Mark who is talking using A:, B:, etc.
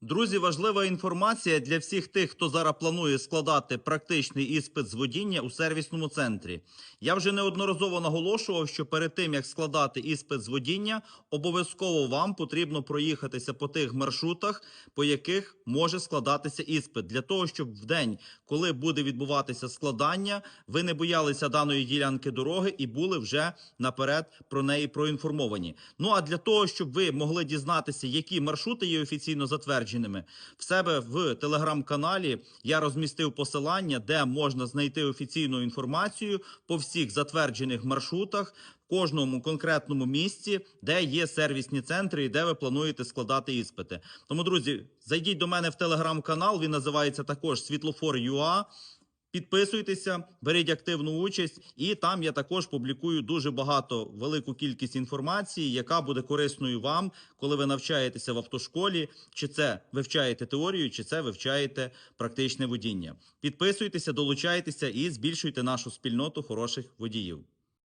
A: Друзі, важлива інформація для всіх тих, хто зараз планує складати практичний іспит з водіння у сервісному центрі. Я вже неодноразово наголошував, що перед тим як складати іспит з водіння, обов'язково вам потрібно проїхатися по тих маршрутах, по яких може складатися іспит, для того, щоб в день, коли буде відбуватися складання, ви не боялися даної ділянки дороги і були вже наперед про неї проінформовані. Ну а для того, щоб ви могли дізнатися, які маршрути є офіційно затвердженими, в себе в телеграм-каналі я розмістив посилання, де можна знайти офіційну інформацію по всіх затверджених маршрутах. Кожному конкретному місці, де є сервісні центри і де ви плануєте складати іспити. Тому, друзі, зайдіть до мене в телеграм-канал. Він називається також Світлофор.ua. Підписуйтеся, беріть активну участь, і там я також публікую дуже багато велику кількість інформації, яка буде корисною вам, коли ви навчаєтеся в автошколі, чи це вивчаєте теорію, чи це вивчаєте практичне водіння. Підписуйтеся, долучайтеся і збільшуйте нашу спільноту хороших водіїв.